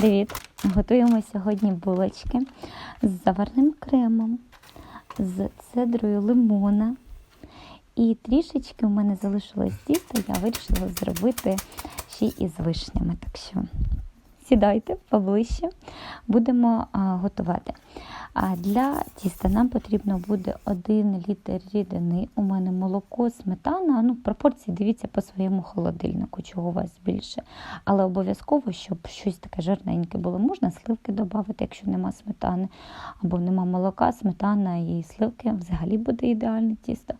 Привіт! Готуємо сьогодні булочки з заварним кремом, з цедрою лимона. І трішечки у мене залишилось тісто, я вирішила зробити ще й з вишнями. Так що сідайте поближче, будемо готувати. А для тіста нам потрібно буде 1 літр рідини. У мене молоко, сметана. Ну, пропорції дивіться по своєму холодильнику, чого у вас більше. Але обов'язково, щоб щось таке жирненьке було. Можна сливки додати, якщо нема сметани, або нема молока, сметана і сливки взагалі буде ідеальне тісто.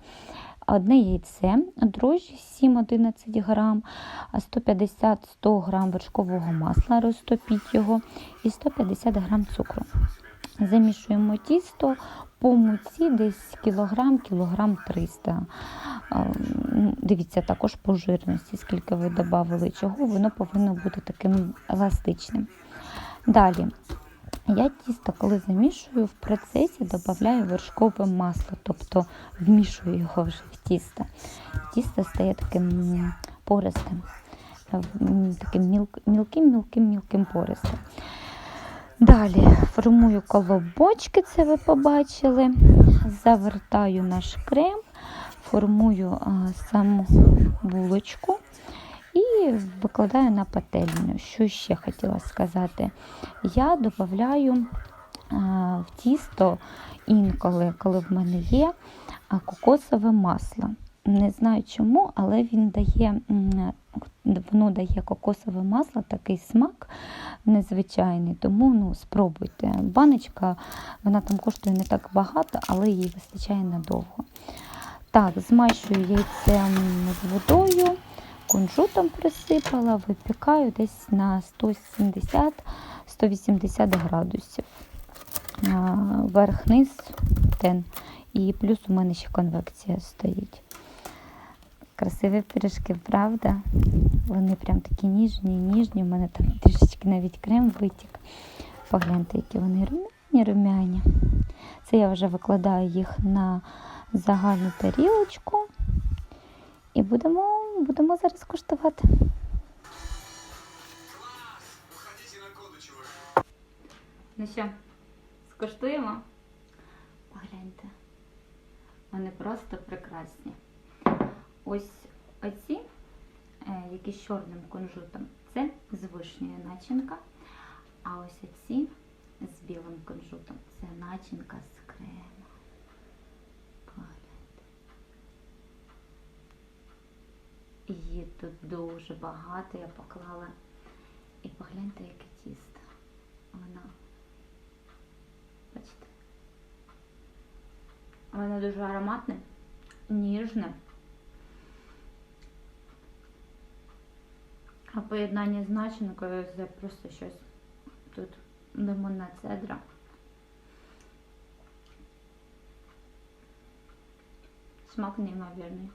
Одне яйце, дрожжі 7-11 грам, 150-100 грам вершкового масла, розтопіть його і 150 грам цукру. Замішуємо тісто по муці десь кілограм, кілограм 300. А, ну, Дивіться також по жирності, скільки ви додали чого, воно повинно бути таким еластичним. Далі. Я тісто, коли замішую, в процесі додаю вершкове масло, тобто вмішую його вже в тісто. Тісто стає таким пористим, таким мілким-мілким-мілким пористим. Далі формую колобочки, це ви побачили. Завертаю наш крем, формую а, саму булочку і викладаю на пательню. Що ще хотіла сказати? Я додаю в тісто інколи, коли в мене є кокосове масло. Не знаю чому, але він дає, воно дає кокосове масло, такий смак незвичайний, тому ну, спробуйте. Баночка, вона там коштує не так багато, але їй вистачає надовго. Так, змащую яйцем з водою, кунжутом присипала, випікаю десь на 170-180 градусів. Верх-низ тен. І плюс у мене ще конвекція стоїть. Красиві пиріжки, правда? Вони прям такі ніжні, ніжні. У мене там трішечки навіть крем витік. Погляньте, які вони румяні, румяні. Це я вже викладаю їх на загальну тарілочку. І будемо, будемо зараз куштувати. Ну що, скуштуємо? Погляньте. Вони просто прекрасні. Ось оці, е, які з чорним кунжутом, це з вишнею начинка. А ось оці з білим кунжутом це начинка з кремом. Погляньте. Її тут дуже багато я поклала. І погляньте, яке тісто. Воно, бачите? Воно дуже ароматне, ніжне. А поєднання з начинкою це просто щось. Тут лимонна цедра. Смак неймовірний.